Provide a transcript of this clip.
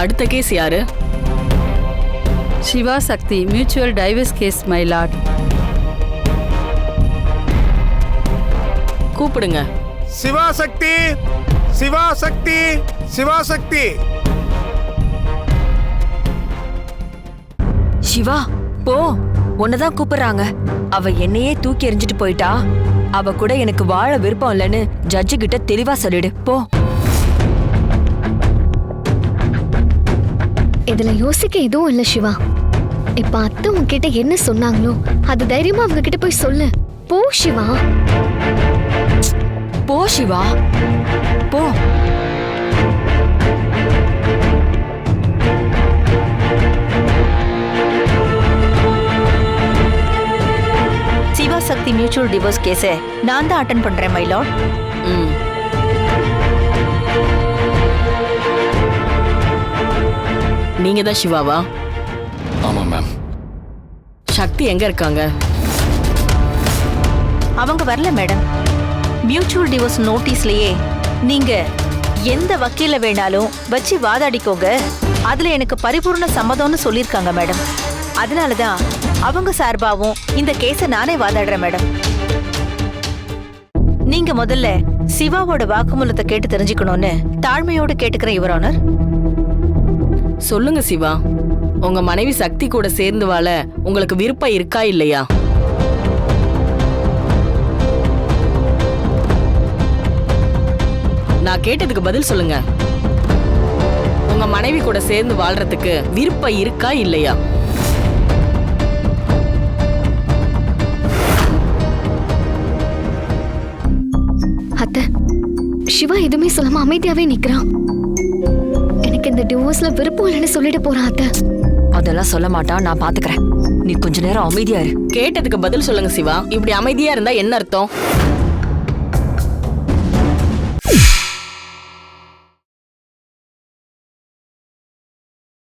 அடுத்த கேஸ் யாரு? Siva Sakthi mutual divorce case my lord கூப்பிடுங்க. சிவாசக்தி சிவாசக்தி சிவாசக்தி சிவா போ. உன்னதான் கூப்பிடுறாங்க. அவ என்னையே தூக்கி எறிஞ்சிட்டு போயிட்டா. அவ கூட எனக்கு வாழ விருப்பம் இல்லைன்னு ஜட்ஜு கிட்ட தெளிவா சொல்லிடு. போ. இதுல யோசிக்க எதுவும் இல்ல சிவா. இப்ப அத்தை உன்கிட்ட என்ன சொன்னாங்களோ அது தைரியமா அவங்க கிட்ட போய் சொல்லு. போ சிவா. போ சிவா. போ. சிவாசக்தி மியூச்சுவல் டிவோர்ஸ் கேஸை நான் தான் அட்டன் பண்றேன் மைலாட் ம். நீங்க தான் சிவாவா? ஆமாம் மேம். சக்தி எங்க இருக்காங்க? அவங்க வரல மேடம். மியூச்சுவல் டிவோர்ஸ் நோட்டீஸ்லயே நீங்க எந்த வக்கீல வேணாலும் வச்சு வாதாடிக்கோங்க. அதுல எனக்கு பரிபூர்ண சம்மதம்னு சொல்லியிருக்காங்க மேடம். அதனால தான் அவங்க சார்பாவும் இந்த கேஸை நானே வாதாடுறேன் மேடம். நீங்க முதல்ல சிவாவோட வாக்குமூலத்தை கேட்டு தெரிஞ்சுக்கணும்னு தாழ்மையோடு கேட்டுக்கிறேன் யுவர் ஆனர் சொல்லுங்க சிவா. உங்க மனைவி சக்தி கூட சேர்ந்து வாழ உங்களுக்கு விருப்பம் இருக்கா இல்லையா? நான் கேட்டதுக்கு பதில் சொல்லுங்க. உங்க மனைவி கூட சேர்ந்து வாழ்றதுக்கு விருப்பம் இருக்கா இல்லையா? அத்தை சிவா எதுவுமே சொல்லாம அமைதியாவே நிக்கிறான். எனக்கு இந்த டிவோர்ஸ்ல விருப்பம் இல்லைன்னு சொல்லிட்டு போறான் அத்தை. அதெல்லாம் சொல்ல மாட்டான் நான் பாத்துக்கிறேன். நீ கொஞ்ச நேரம் அமைதியா இரு. கேட்டதுக்கு பதில் சொல்லுங்க சிவா. இப்படி அமைதியா இருந்தா என்ன அர்த்தம்?